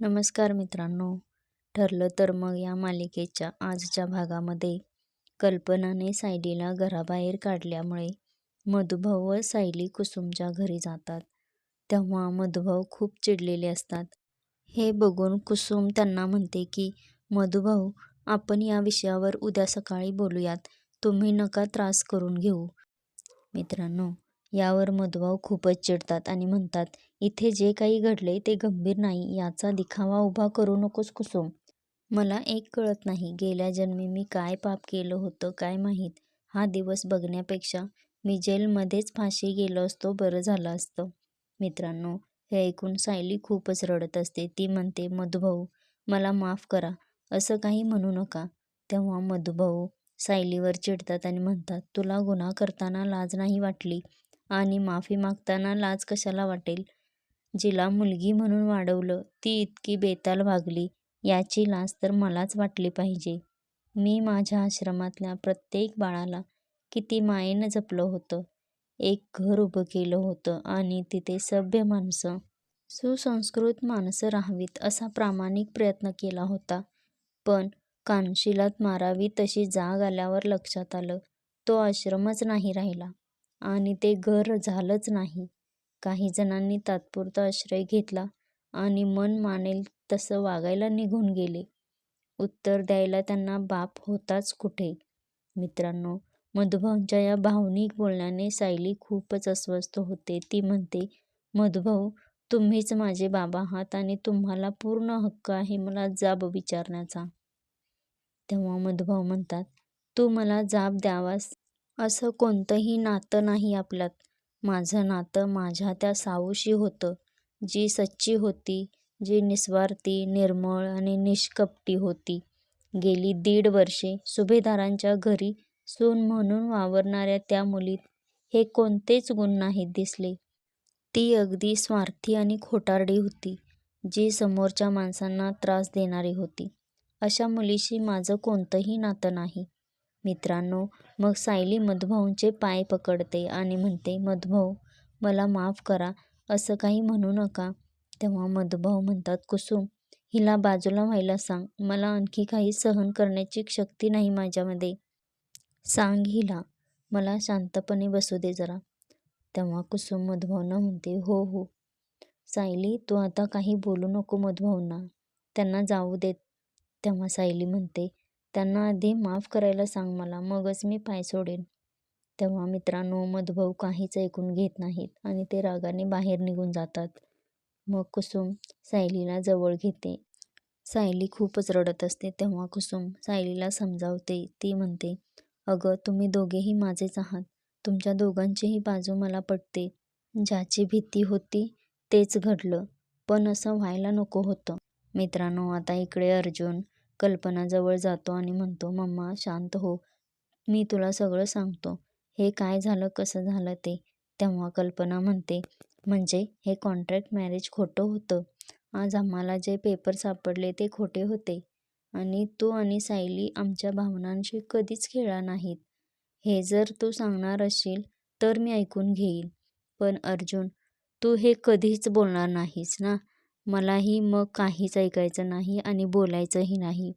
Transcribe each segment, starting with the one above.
नमस्कार मित्रांनो. ठरलं तर मग या मालिकेच्या आजच्या भागामध्ये कल्पनाने सायलीला घराबाहेर काढल्यामुळे मधुभाऊ व सायली कुसुमच्या घरी जातात. तेव्हा मधुभाऊ खूप चिडलेले असतात. हे बघून कुसुम त्यांना म्हणते की मधुभाऊ आपण या विषयावर उद्या सकाळी बोलूयात. तुम्ही नका त्रास करून घेऊ. मित्रांनो यावर मधुभाऊ खूपच चिडतात आणि म्हणतात इथे जे काही घडले ते गंभीर नाही याचा दिखावा उभा करू नकोस कुसुम. मला एक कळत नाही गेल्या जन्मी मी काय पाप केलं होतं काय माहीत? हा दिवस बघण्यापेक्षा मी जेलमध्येच फाशी गेलो असतो बरं झालं असतं. मित्रांनो हे ऐकून सायली खूपच रडत असते. ती म्हणते मधुभाऊ मला माफ करा. असं काही म्हणू नका. तेव्हा मधुभाऊ सायलीवर चिडतात आणि म्हणतात तुला गुन्हा करताना लाज नाही वाटली? आणि माफी मागताना लाज कशाला वाटेल? जिला मुलगी म्हणून वाढवलं ती इतकी बेताल वागली याची लाज तर मलाच वाटली पाहिजे. मी माझ्या आश्रमातल्या प्रत्येक बाळाला किती मायेनं जपलं होतं. एक घर उभं केलं होतं आणि तिथे सभ्य माणसं सुसंस्कृत माणसं राहावीत असा प्रामाणिक प्रयत्न केला होता. पण कानशिलात मारावी तशी जाग आल्यावर लक्षात आलं तो आश्रमच नाही राहिला आणि ते घर झालंच नाही. काही जणांनी तात्पुरता आश्रय घेतला आणि मन मानेल तसं वागायला निघून गेले. उत्तर द्यायला त्यांना बाप होताच कुठे? मित्रांनो मधुभाऊंच्या या भावनिक बोलण्याने सायली खूपच अस्वस्थ होते. ती म्हणते मधुभाऊ तुम्हीच माझे बाबा आहात आणि तुम्हाला पूर्ण हक्क आहे मला जाब विचारण्याचा. तेव्हा मधुभाऊ म्हणतात तू मला जाब द्यावास असं कोणतंही नातं नाही आपल्यात. माझं नातं माझ्या त्या साऊशी होतं. जी सच्ची होती जी निस्वार्थी निर्मळ आणि निष्कपटी होती. गेली दीड वर्षे सुभेदारांच्या घरी सून म्हणून वावरणाऱ्या त्या मुलीत हे कोणतेच गुण नाहीत दिसले. ती अगदी स्वार्थी आणि खोटारडी होती जी समोरच्या माणसांना त्रास देणारी होती. अशा मुलीशी माझं कोणतंही नातं नाही. मित्रांनो मग सायली मधुभाऊंचे पाय पकडते आणि म्हणते मधुभाऊ मला माफ करा असं काही म्हणू नका. तेव्हा मधुभाऊ म्हणतात कुसुम हिला बाजूला व्हायला सांग. मला आणखी काही सहन करण्याची शक्ती नाही माझ्यामध्ये. सांग हिला. मला शांतपणे बसू दे जरा. तेव्हा कुसुम मधुभावना म्हणते हो हो. सायली तू आता काही बोलू नको मधुभावना त्यांना जाऊ देत. तेव्हा सायली म्हणते त्यांना आधी माफ करायला सांग मला मगच मी पाय सोडेन. तेव्हा मित्रांनो मधुभाऊ काहीच ऐकून घेत नाहीत आणि ते रागाने बाहेर निघून जातात. मग कुसुम सायलीला जवळ घेते. सायली खूपच रडत असते तेव्हा कुसुम सायलीला समजावते. ती म्हणते अगं तुम्ही दोघेही माझेच आहात. तुमच्या दोघांचीही बाजू मला पटते. ज्याची भीती होती तेच घडलं. पण असं व्हायला नको होतं. मित्रांनो आता इकडे अर्जुन कल्पनाजवळ जातो आणि म्हणतो मम्मा शांत हो. मी तुला सगळं सांगतो. हे काय झालं? कसं झालं ते? तेव्हा कल्पना म्हणते म्हणजे हे कॉन्ट्रॅक्ट मॅरेज खोटं होतं. आज आम्हाला जे पेपर सापडले ते खोटे होते. आणि तू आणि सायली आमच्या भावनांशी कधीच खेळा नाहीत. हे जर तू सांगणार असशील तर मी ऐकून घेईन पण अर्जुन तू हे कधीच बोलणार नाहीस ना? मलाही मग काहीच ऐकायचं नाही आणि बोलायचंही नाही.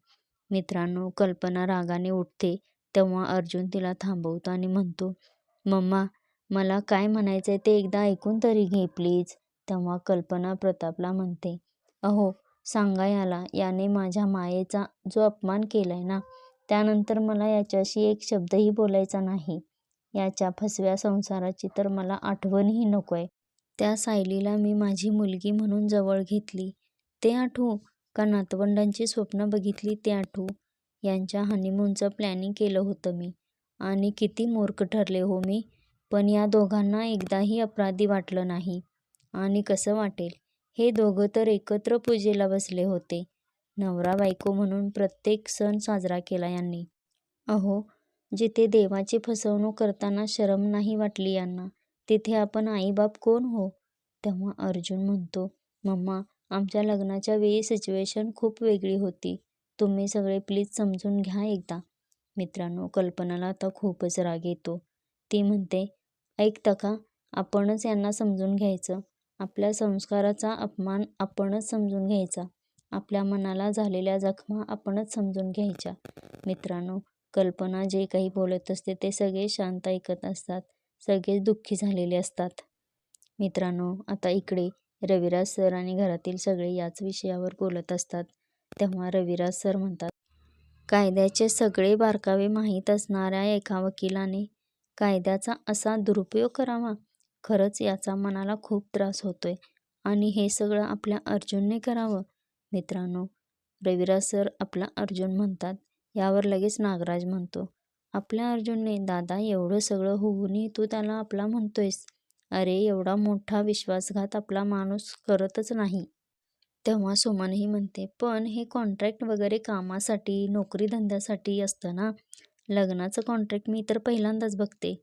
मित्रांनो कल्पना रागाने उठते तेव्हा अर्जुन तिला थांबवतो आणि म्हणतो मम्मा मला काय म्हणायचं आहे ते एकदा ऐकून तरी घे प्लीज. तेव्हा कल्पना प्रतापला म्हणते अहो सांगा याला याने माझ्या मायेचा जो अपमान केलाय ना त्यानंतर मला याच्याशी एक शब्दही बोलायचा नाही. याच्या फसव्या संसाराची तर मला आठवणही नको आहे त्या सायलीला मी माझी मुलगी म्हणून जवळ घेतली. ते आठवू का नातवंडांची स्वप्न बघितली ते आठवू? यांच्या हनीमूनचं प्लॅनिंग केलं होतं मी. आणि किती मूर्ख ठरले हो मी. पण या दोघांना एकदाही अपराधी वाटलं नाही. आणि कसं वाटेल? हे दोघं तर एकत्र पूजेला बसले होते. नवरा बायको म्हणून प्रत्येक सण साजरा केला यांनी. अहो जिथे देवाची फसवणूक करताना शरम नाही वाटली यांना. तिथे आपण आईबाप कोण हो? तेव्हा अर्जुन म्हणतो मम्मा आमच्या लग्नाच्या वेळी सिच्युएशन खूप वेगळी होती. तुम्ही सगळे प्लीज समजून घ्या एकदा. मित्रांनो कल्पनाला आता खूपच राग येतो. ती म्हणते ऐकता का आपणच यांना समजून घ्यायचं. आपल्या संस्काराचा अपमान आपणच समजून घ्यायचा. आपल्या मनाला झालेल्या जखमा आपणच समजून घ्यायच्या. मित्रांनो, कल्पना जे काही बोलत असते ते सगळे शांत ऐकत असतात. सगळेच दुःखी झालेले असतात. मित्रांनो, आता इकडे रविराज सर आणि घरातील सगळे याच विषयावर बोलत असतात. तेव्हा रविराज सर म्हणतात, कायद्याचे सगळे बारकावे माहीत असणाऱ्या एका वकिलाने कायद्याचा असा दुरुपयोग करावा? खरंच याचा मनाला खूप त्रास होतोय. आणि हे सगळं आपल्या अर्जुनने करावं? मित्रांनो, रविराज सर आपला अर्जुन म्हणतात. यावर लगेच नागराज म्हणतो, आपल्या अर्जुनने? दादा, एवढं सगळं होऊनही तू त्याला आपला म्हणतोयस? अरे, एवढा मोठा विश्वासघात आपला माणूस करतच नाही. तेव्हा सुमनही म्हणते, पण हे कॉन्ट्रॅक्ट वगैरे कामासाठी, नोकरी-धंद्यासाठी असतं ना? लग्नाचं कॉन्ट्रॅक्ट मी तर पहिल्यांदाच बघते.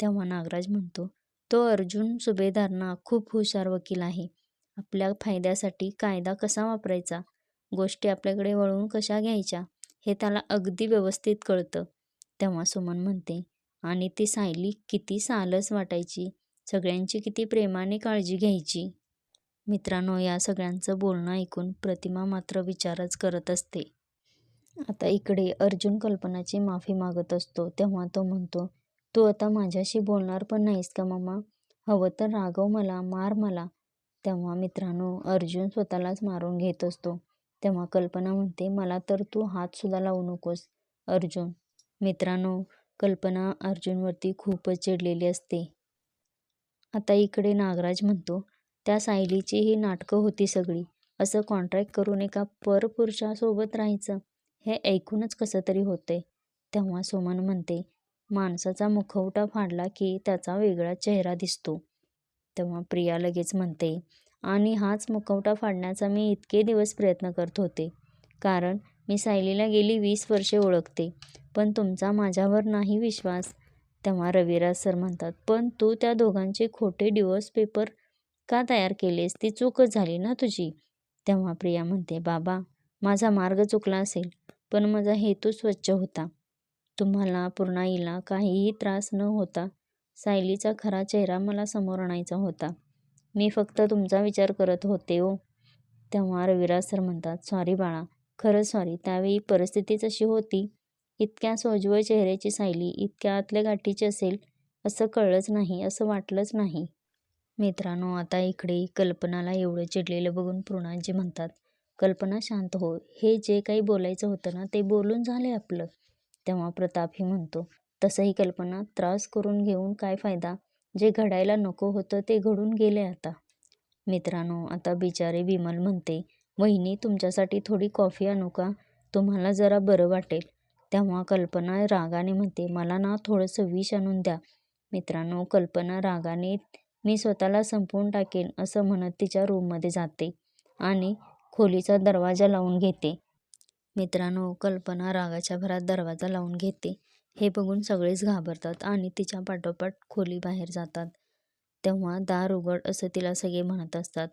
तेव्हा नागराज म्हणतो, तो अर्जुन सुभेदारना खूप हुशार वकील आहे. आपल्या फायद्यासाठी कायदा कसा वापरायचा, गोष्टी आपल्याकडे वळवून कशा घ्यायच्या हे त्याला अगदी व्यवस्थित कळतं. तेव्हा सुमन म्हणते, आणि ती सायली किती सालस वाटायची. सगळ्यांची किती प्रेमाने काळजी घ्यायची. मित्रांनो, या सगळ्यांचं बोलणं ऐकून प्रतिमा मात्र विचारच करत असते. आता इकडे अर्जुन कल्पनाची माफी मागत असतो. तेव्हा तो म्हणतो, तू आता माझ्याशी बोलणार पण नाहीस का मम्मा? हवं तर रागव मला, मार मला. तेव्हा मित्रांनो, अर्जुन स्वतःलाच मारून घेत असतो. तेव्हा कल्पना म्हणते, मला तर तू हात सुद्धा लावू नकोस, अर्जुन. मित्रांनो, कल्पना अर्जुनवरती खूपच चिडलेली असते. आता इकडे नागराज म्हणतो, त्या सायलीची ही नाटकं होती सगळी. असं कॉन्ट्रॅक्ट करून एका परपुरुषासोबत राहायचं, हे ऐकूनच कसं तरी होतंय. तेव्हा सुमन म्हणते, माणसाचा मुखवटा फाडला की त्याचा वेगळा चेहरा दिसतो. तेव्हा प्रिया लगेच म्हणते, आणि हाच मुखवटा फाडण्याचा मी इतके दिवस प्रयत्न करत होते. कारण मी सायलीला गेली वीस वर्षे ओळखते. पण तुमचा माझ्यावर नाही विश्वास. तेव्हा रविराज सर म्हणतात, पण तू त्या दोघांचे खोटे डिवोर्स पेपर का तयार केलेस? ती चूकच झाली ना तुझी. तेव्हा प्रिया म्हणते, बाबा, माझा मार्ग चुकला असेल, पण माझा हेतू स्वच्छ होता. तुम्हाला, पूर्णाईला काहीही त्रास न होता सायलीचा खरा चेहरा मला समोर आणायचा होता. मी फक्त तुमचा विचार करत होते ओ. तेव्हा रविराज सर म्हणतात, सॉरी बाळा, खरं सॉरी. त्यावेळी परिस्थितीच अशी होती. इतक्या सोज्वळ चेहऱ्याची सायली इतक्या आतल्या गाठीची असेल असं कळलंच नाही, असं वाटलंच नाही. मित्रांनो, आता इकडे कल्पनाला एवढं चिडलेलं बघून पूर्णाजी म्हणतात, कल्पना शांत हो. हे जे काही बोलायचं होतं ना ते बोलून झाले आपलं. तेव्हा प्रतापही म्हणतो, तसंही कल्पना, त्रास करून घेऊन काय फायदा? जे घडायला नको होतं ते घडून गेले आता. मित्रांनो, आता बिचारे विमल म्हणते, वहिनी, तुमच्यासाठी थोडी कॉफी आणू का? तुम्हाला जरा बरं वाटेल. तेव्हा कल्पना रागाने म्हणते, मला ना थोडंसं विष आणून द्या. मित्रांनो, कल्पना रागाने मी स्वतःला संपवून टाकेन असं म्हणत तिच्या रूममध्ये जाते आणि खोलीचा दरवाजा लावून घेते. मित्रांनो, कल्पना रागाच्या भरात दरवाजा लावून घेते हे बघून सगळेच घाबरतात आणि तिच्या पाठोपाठ खोलीबाहेर जातात. तेव्हा दार उघड असं तिला सगळे म्हणत असतात.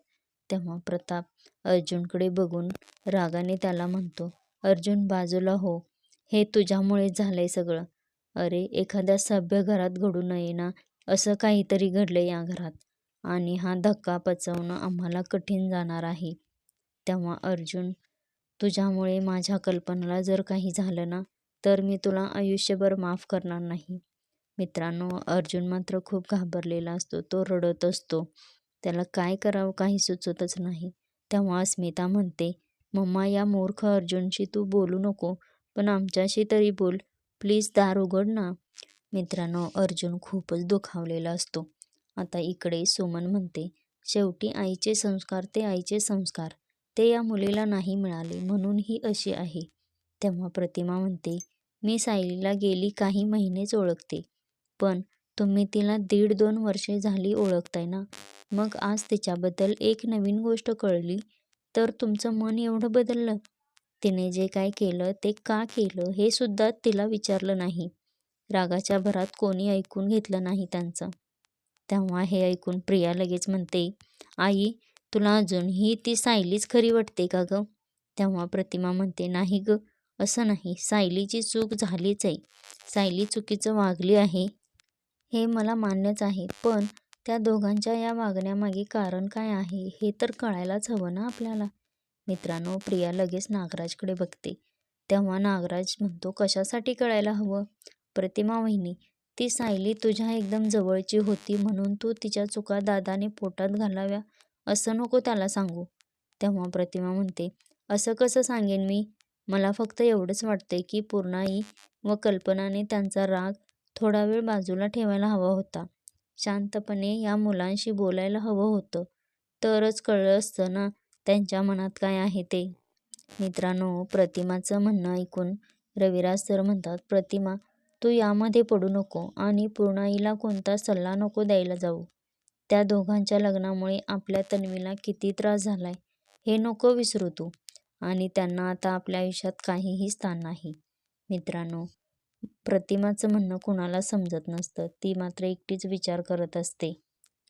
तेव्हा प्रताप अर्जुनकडे बघून रागाने त्याला म्हणतो, अर्जुन, बाजूला हो. हे तुझ्यामुळेच झालंय सगळं. अरे, एखाद्या सभ्य घरात घडू नये ना असं काहीतरी घडलंय या घरात आणि हा धक्का पचवणं आम्हाला कठीण जाणार आहे. तेव्हा अर्जुन, तुझ्यामुळे माझ्या कल्पनाला जर काही झालं ना तर मी तुला आयुष्यभर माफ करणार नाही. मित्रांनो, अर्जुन मात्र खूप घाबरलेला असतो. तो रडत असतो. त्याला काय करावं काही सुचतच नाही. तेव्हा अस्मिता म्हणते, मम्मा, या मूर्ख अर्जुनशी तू बोलू नको, पण आमच्याशी तरी बोल. प्लीज दार उघड ना. मित्रांनो, अर्जुन खूपच दुखावलेला असतो. आता इकडे सुमन म्हणते, शेवटी आईचे संस्कार ते आईचे संस्कार. ते या मुलीला नाही मिळाले म्हणून ही अशी आहे. तेव्हा प्रतिमा म्हणते, मी सायलीला गेली काही महिनेच ओळखते. पण तुम्ही तिला दीड दोन वर्षे झाली ओळखताय ना. मग आज तिच्याबद्दल एक नवीन गोष्ट कळली तर तुमचं मन एवढं बदललं? तिने जे काय केलं ते का केलं हे सुद्धा तिला विचारलं नाही. रागाच्या भरात कोणी ऐकून घेतलं नाही त्यांचं. तेव्हा हे ऐकून प्रिया लगेच म्हणते, आई, तुला अजूनही ती सायलीच खरी वाटते का गं? तेव्हा प्रतिमा म्हणते, नाही गं, असं नाही. सायलीची चूक झालीच आहे. सायली चुकीचं वागली आहे. हे मला मान्यच आहे. पण त्या दोघांच्या या वागण्यामागे कारण काय आहे हे तर कळायलाच हवं ना आपल्याला. मित्रांनो प्रिया लगेच नागराजकडे बघते. तेव्हा नागराज म्हणतो कशासाठी कळायला हवं? प्रतिमा वहिनी ती सायली तुझ्या एकदम जवळची होती म्हणून तू तिच्या चुका दादाने पोटात घालाव्या? असं नको त्याला सांगू. तेव्हा प्रतिमा म्हणते असं कसं सांगेन मी? मला फक्त एवढंच वाटतंय की पूर्णाई व कल्पनाने त्यांचा राग थोडा वेळ बाजूला ठेवायला हवा होता. शांतपणे या मुलांशी बोलायला हवं होतं. तरच कळलं असतं ना त्यांच्या मनात काय आहे ते? मित्रांनो प्रतिमाचं म्हणणं ऐकून रविराज सर म्हणतात प्रतिमा तू यामध्ये पडू नको आणि पूर्णाईला कोणता सल्ला नको द्यायला जाऊ. त्या दोघांच्या लग्नामुळे आपल्या तन्वीला किती त्रास झालाय हे नको विसरू तू आणि त्यांना आता आपल्या आयुष्यात काहीही स्थान नाही. मित्रांनो प्रतिमाचं म्हणणं कुणाला समजत नसतं ती मात्र एकटीच विचार करत असते.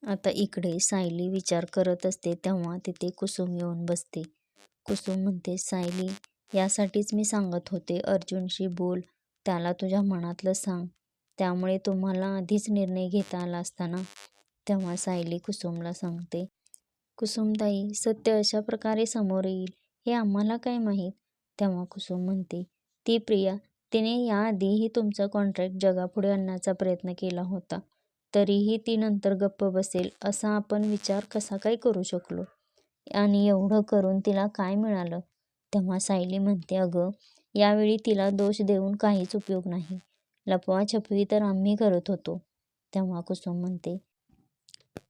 आता इकडे सायली विचार करत असते तेव्हा तिथे कुसुम येऊन बसते. कुसुम म्हणते सायली यासाठीच मी सांगत होते. अर्जुनशी बोल त्याला तुझ्या मनातलं सांग. त्यामुळे तुम्हाला आधीच निर्णय घेता आला असताना तेव्हा सायली कुसुमला सांगते कुसुमताई सत्य अशा प्रकारे समोर येईल हे आम्हाला काय माहीत? तेव्हा कुसुम म्हणते ती प्रिया तिने याआधीही तुमचा कॉन्ट्रॅक्ट जगापुढे आणण्याचा प्रयत्न केला होता. तरीही ती नंतर गप्प बसेल असा आपण विचार कसा काय करू शकलो? आणि एवढं करून तिला काय मिळालं? तेव्हा सायली म्हणते अगं यावेळी तिला दोष देऊन काहीच उपयोग नाही. लपवाछपवी तर आम्ही करत होतो. तेव्हा कुसुम म्हणते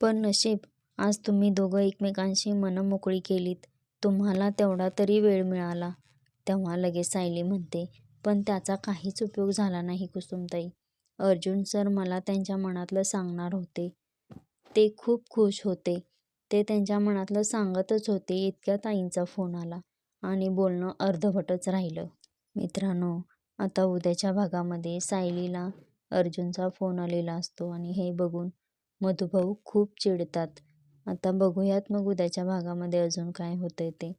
पण नशीब आज तुम्ही दोघं एकमेकांशी मनं मोकळी केलीत. तुम्हाला तेवढा तरी वेळ मिळाला. तेव्हा लगेच सायली म्हणते पण त्याचा काहीच उपयोग झाला नाही कुसुमताई. अर्जुन सर मला त्यांच्या मनातलं सांगणार होते. ते खूप खुश होते. ते त्यांच्या मनातलं सांगतच होते इतक्या ताईंचा फोन आला आणि बोलणं अर्धवटच राहिलं. मित्रांनो आता उद्याच्या भागामध्ये सायलीला अर्जुनचा फोन आलेला असतो आणि हे बघून मधुभाऊ खूप चिडतात. आता बघूयात मग उद्याच्या भागामध्ये अजून काय होतंय ते.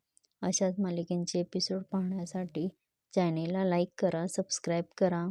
अशाच मालिकेंचे एपिसोड पाहण्यासाठी चॅनेलला लाईक करा सबस्क्राईब करा.